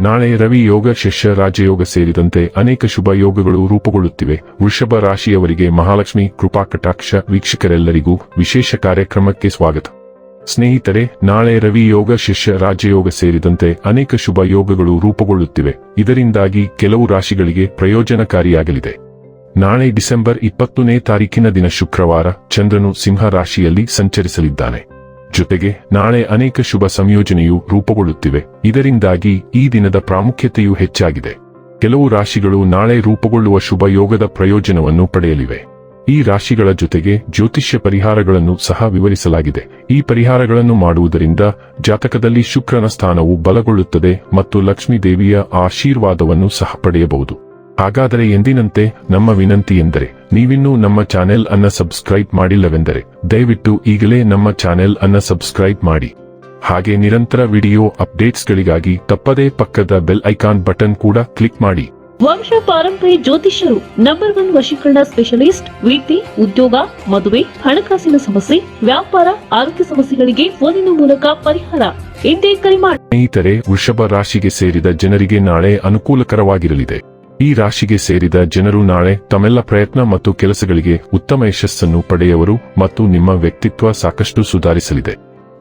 ನಾಳೆ ರವಿ ಯೋಗ, ಶಿಷ್ಯ, ರಾಜಯೋಗ ಸೇರಿದಂತೆ ಅನೇಕ ಶುಭ ಯೋಗಗಳು ರೂಪುಗೊಳ್ಳುತ್ತಿವೆ. ವೃಷಭ ರಾಶಿಯವರಿಗೆ ಮಹಾಲಕ್ಷ್ಮಿ, ಕೃಪಾ, ಕಟಾಕ್ಷ ವೀಕ್ಷಕರೆಲ್ಲರಿಗೂ ವಿಶೇಷ ಕಾರ್ಯಕ್ರಮಕ್ಕೆ ಸ್ವಾಗತ. ಸ್ನೇಹಿತರೆ, ನಾಳೆ ರವಿ ಯೋಗ, ಶಿಷ್ಯ, ರಾಜಯೋಗ ಸೇರಿದಂತೆ ಅನೇಕ ಶುಭ ಯೋಗಗಳು ರೂಪುಗೊಳ್ಳುತ್ತಿವೆ. ಇದರಿಂದಾಗಿ ಕೆಲವು ರಾಶಿಗಳಿಗೆ ಪ್ರಯೋಜನಕಾರಿಯಾಗಲಿದೆ. ನಾಳೆ ಡಿಸೆಂಬರ್ ಇಪ್ಪತ್ತನೇ ತಾರೀಕಿನ ದಿನ ಶುಕ್ರವಾರ ಚಂದ್ರನು ಸಿಂಹ ರಾಶಿಯಲ್ಲಿ ಸಂಚರಿಸಲಿದ್ದಾನೆ. ಜೊತೆಗೆ ನಾಳೆ ಅನೇಕ ಶುಭ ಸಂಯೋಜನೆಯು ರೂಪುಗೊಳ್ಳುತ್ತಿವೆ. ಇದರಿಂದಾಗಿ ಈ ದಿನದ ಪ್ರಾಮುಖ್ಯತೆಯು ಹೆಚ್ಚಾಗಿದೆ. ಕೆಲವು ರಾಶಿಗಳು ನಾಳೆ ರೂಪುಗೊಳ್ಳುವ ಶುಭ ಯೋಗದ ಪ್ರಯೋಜನವನ್ನು ಪಡೆಯಲಿವೆ. ಈ ರಾಶಿಗಳ ಜೊತೆಗೆ ಜ್ಯೋತಿಷ್ಯ ಪರಿಹಾರಗಳನ್ನು ಸಹ ವಿವರಿಸಲಾಗಿದೆ. ಈ ಪರಿಹಾರಗಳನ್ನು ಮಾಡುವುದರಿಂದ ಜಾತಕದಲ್ಲಿ ಶುಕ್ರನ ಸ್ಥಾನವು ಬಲಗೊಳ್ಳುತ್ತದೆ ಮತ್ತು ಲಕ್ಷ್ಮೀ ದೇವಿಯ ಆಶೀರ್ವಾದವನ್ನು ಸಹ ಪಡೆಯಬಹುದು. ಹಾಗಾದರೆ ಎಂದಿನಂತೆ ನಮ್ಮ ವಿನಂತಿ ಎಂದರೆ ನೀವಿನ್ನೂ ನಮ್ಮ ಚಾನೆಲ್ ಅನ್ನ ಸಬ್ಸ್ಕ್ರೈಬ್ ಮಾಡಿಲ್ಲವೆಂದರೆ ದಯವಿಟ್ಟು ಈಗಲೇ ನಮ್ಮ ಚಾನೆಲ್ ಅನ್ನ ಸಬ್ಸ್ಕ್ರೈಬ್ ಮಾಡಿ. ಹಾಗೆ ನಿರಂತರ ವಿಡಿಯೋ ಅಪ್ಡೇಟ್ಸ್ಗಳಿಗಾಗಿ ತಪ್ಪದೇ ಪಕ್ಕದ ಬೆಲ್ ಐಕಾನ್ ಬಟನ್ ಕೂಡ ಕ್ಲಿಕ್ ಮಾಡಿ. ವಂಶ ಪಾರಂಪರಿ ಜ್ಯೋತಿಷ್ಯರು ನಂಬರ್ ಒನ್ ವಶೀಕರಣ ಸ್ಪೆಷಲಿಸ್ಟ್ ವೃತ್ತಿ ಉದ್ಯೋಗ ಮದುವೆ ಹಣಕಾಸಿನ ಸಮಸ್ಯೆ ವ್ಯಾಪಾರ ಆರೋಗ್ಯ ಸಮಸ್ಯೆಗಳಿಗೆ ಫೋನಿನ ಮೂಲಕ ಪರಿಹಾರ ಎಂದೇ ಕರೆ ಮಾಡಿ ಸ್ನೇಹಿತರೆ ವೃಷಭ ರಾಶಿಗೆ ಸೇರಿದ ಜನರಿಗೆ ನಾಳೆ ಅನುಕೂಲಕರವಾಗಿರಲಿದೆ. ಈ ರಾಶಿಗೆ ಸೇರಿದ ಜನರು ನಾಳೆ ತಮ್ಮೆಲ್ಲ ಪ್ರಯತ್ನ ಮತ್ತು ಕೆಲಸಗಳಿಗೆ ಉತ್ತಮ ಯಶಸ್ಸನ್ನು ಪಡೆಯವರು ಮತ್ತು ನಿಮ್ಮ ವ್ಯಕ್ತಿತ್ವ ಸಾಕಷ್ಟು ಸುಧಾರಿಸಲಿದೆ.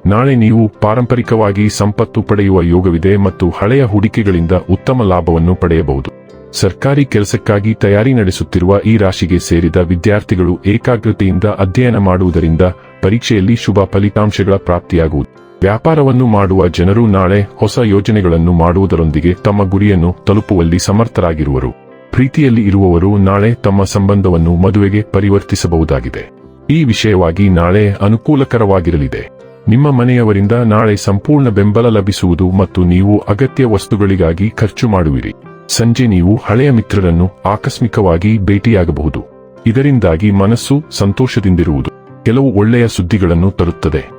ನಾಳೆ ನೀವು ಪಾರಂಪರಿಕವಾಗಿ ಸಂಪತ್ತು ಪಡೆಯುವ ಯೋಗವಿದೆ ಮತ್ತು ಹಳೆಯ ಹೂಡಿಕೆಗಳಿಂದ ಉತ್ತಮ ಲಾಭವನ್ನು ಪಡೆಯಬಹುದು. ಸರ್ಕಾರಿ ಕೆಲಸಕ್ಕಾಗಿ ತಯಾರಿ ನಡೆಸುತ್ತಿರುವ ಈ ರಾಶಿಗೆ ಸೇರಿದ ವಿದ್ಯಾರ್ಥಿಗಳು ಏಕಾಗ್ರತೆಯಿಂದ ಅಧ್ಯಯನ ಮಾಡುವುದರಿಂದ ಪರೀಕ್ಷೆಯಲ್ಲಿ ಶುಭ ಫಲಿತಾಂಶಗಳ ಪ್ರಾಪ್ತಿಯಾಗುವುದು. ವ್ಯಾಪಾರವನ್ನು ಮಾಡುವ ಜನರು ನಾಳೆ ಹೊಸ ಯೋಜನೆಗಳನ್ನು ಮಾಡುವುದರೊಂದಿಗೆ ತಮ್ಮ ಗುರಿಯನ್ನು ತಲುಪುವಲ್ಲಿ ಸಮರ್ಥರಾಗಿರುವರು. ಪ್ರೀತಿಯಲ್ಲಿ ಇರುವವರು ನಾಳೆ ತಮ್ಮ ಸಂಬಂಧವನ್ನು ಮದುವೆಗೆ ಪರಿವರ್ತಿಸಬಹುದಾಗಿದೆ. ಈ ವಿಷಯವಾಗಿ ನಾಳೆ ಅನುಕೂಲಕರವಾಗಿರಲಿದೆ. ನಿಮ್ಮ ಮನೆಯವರಿಂದ ನಾಳೆ ಸಂಪೂರ್ಣ ಬೆಂಬಲ ಲಭಿಸುವುದು ಮತ್ತು ನೀವು ಅಗತ್ಯ ವಸ್ತುಗಳಿಗಾಗಿ ಖರ್ಚು ಮಾಡುವಿರಿ. ಸಂಜೆ ನೀವು ಹಳೆಯ ಮಿತ್ರರನ್ನು ಆಕಸ್ಮಿಕವಾಗಿ ಭೇಟಿಯಾಗಬಹುದು. ಇದರಿಂದಾಗಿ ಮನಸ್ಸು ಸಂತೋಷದಿಂದಿರುವುದು. ಕೆಲವು ಒಳ್ಳೆಯ ಸುದ್ದಿಗಳನ್ನು ತರುತ್ತದೆ.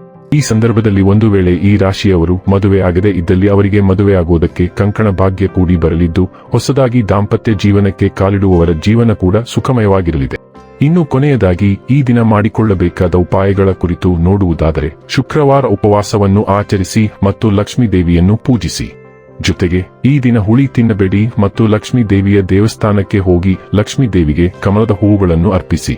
ಈ ಸಂದರ್ಭದಲ್ಲಿ ಒಂದು ವೇಳೆ ಈ ರಾಶಿಯವರು ಮದುವೆ ಆಗದೆ ಇದ್ದಲ್ಲಿ ಅವರಿಗೆ ಮದುವೆ ಆಗುವುದಕ್ಕೆ ಕಂಕಣ ಭಾಗ್ಯ ಕೂಡಿ ಬರಲಿದ್ದು, ಹೊಸದಾಗಿ ದಾಂಪತ್ಯ ಜೀವನಕ್ಕೆ ಕಾಲಿಡುವವರ ಜೀವನ ಕೂಡ ಸುಖಮಯವಾಗಿರಲಿದೆ. ಇನ್ನು ಕೊನೆಯದಾಗಿ, ಈ ದಿನ ಮಾಡಿಕೊಳ್ಳಬೇಕಾದ ಉಪಾಯಗಳ ಕುರಿತು ನೋಡುವುದಾದರೆ, ಶುಕ್ರವಾರ ಉಪವಾಸವನ್ನು ಆಚರಿಸಿ ಮತ್ತು ಲಕ್ಷ್ಮೀ ದೇವಿಯನ್ನು ಪೂಜಿಸಿ. ಜೊತೆಗೆ, ಈ ದಿನ ಹುಳಿ ತಿನ್ನಬೇಡಿ ಮತ್ತು ಲಕ್ಷ್ಮೀ ದೇವಿಯ ದೇವಸ್ಥಾನಕ್ಕೆ ಹೋಗಿ ಲಕ್ಷ್ಮೀ ದೇವಿಗೆ ಕಮಲದ ಹೂವುಗಳನ್ನು ಅರ್ಪಿಸಿ.